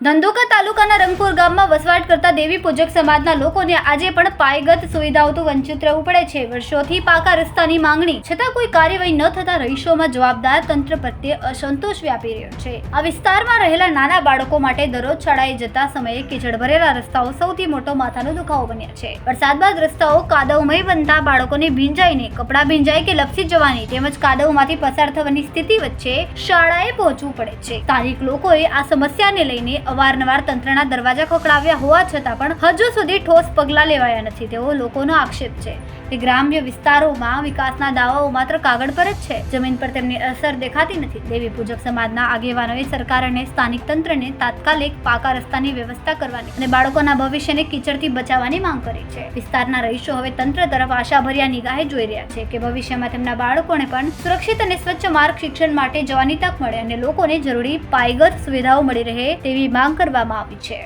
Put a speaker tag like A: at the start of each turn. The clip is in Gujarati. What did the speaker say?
A: ધંધુકા તાલુકાના રંગપુર ગામમાં વસવાટ કરતા દેવી પૂજક સમાજના લોકોને આજે પણ પાયગત સુવિધાઓથી વંચિત રહેવું પડે છે. વર્ષોથી પાકા રસ્તાની માંગણી, છતાં કોઈ કાર્યવાહી ન થતા રહીશોમાં જવાબદાર તંત્ર પ્રત્યે અસંતોષ વ્યાપી રહ્યો છે. આ વિસ્તારમાં રહેલા નાના બાળકો માટે દરરોજ શાળાએ જતા સમયે કીચડ ભરેલા રસ્તાઓ સૌથી મોટો માથાનો દુખાવો બન્યા છે. વરસાદ બાદ રસ્તાઓ કાદવમય બનતા બાળકોને ભીંજાઈને કપડાં ભીંજાય કે લપસી જવાની તેમજ કાદવમાંથી પસાર થવાની સ્થિતિ વચ્ચે શાળાએ પહોંચવું પડે છે. સ્થાનિક લોકોએ આ સમસ્યાને લઈને અવારનવાર તંત્રના દરવાજા ખખડાવ્યા હોવા છતાં પણ હજુ સુધી ઠોસ પગલાં લેવાયા નથી. તેવો લોકોનો આક્ષેપ છે કે ગ્રામ્ય વિસ્તારોમાં વિકાસના દાવાઓ માત્ર કાગળ પર જ છે. જમીન પર તેમની અસર દેખાતી નથી. દેવી પૂજક સમાજના આગેવાનોએ સરકાર અને સ્થાનિક તંત્રને તાત્કાલિક પાકા રસ્તાની વ્યવસ્થા કરવાની અને બાળકોના ભવિષ્યને કીચડથી બચાવવાની માંગ કરી છે. વિસ્તારના રહીશો હવે તંત્ર તરફ આશાભર્યા નિગાહે જોઈ રહ્યા છે કે ભવિષ્યમાં તેમના બાળકોને પણ સુરક્ષિત અને સ્વચ્છ માર્ગ શિક્ષણ માટે જવાની તક મળે અને લોકોને જરૂરી પાયગત સુવિધાઓ મળી રહે તેવી માંગ કરવામાં આવી છે.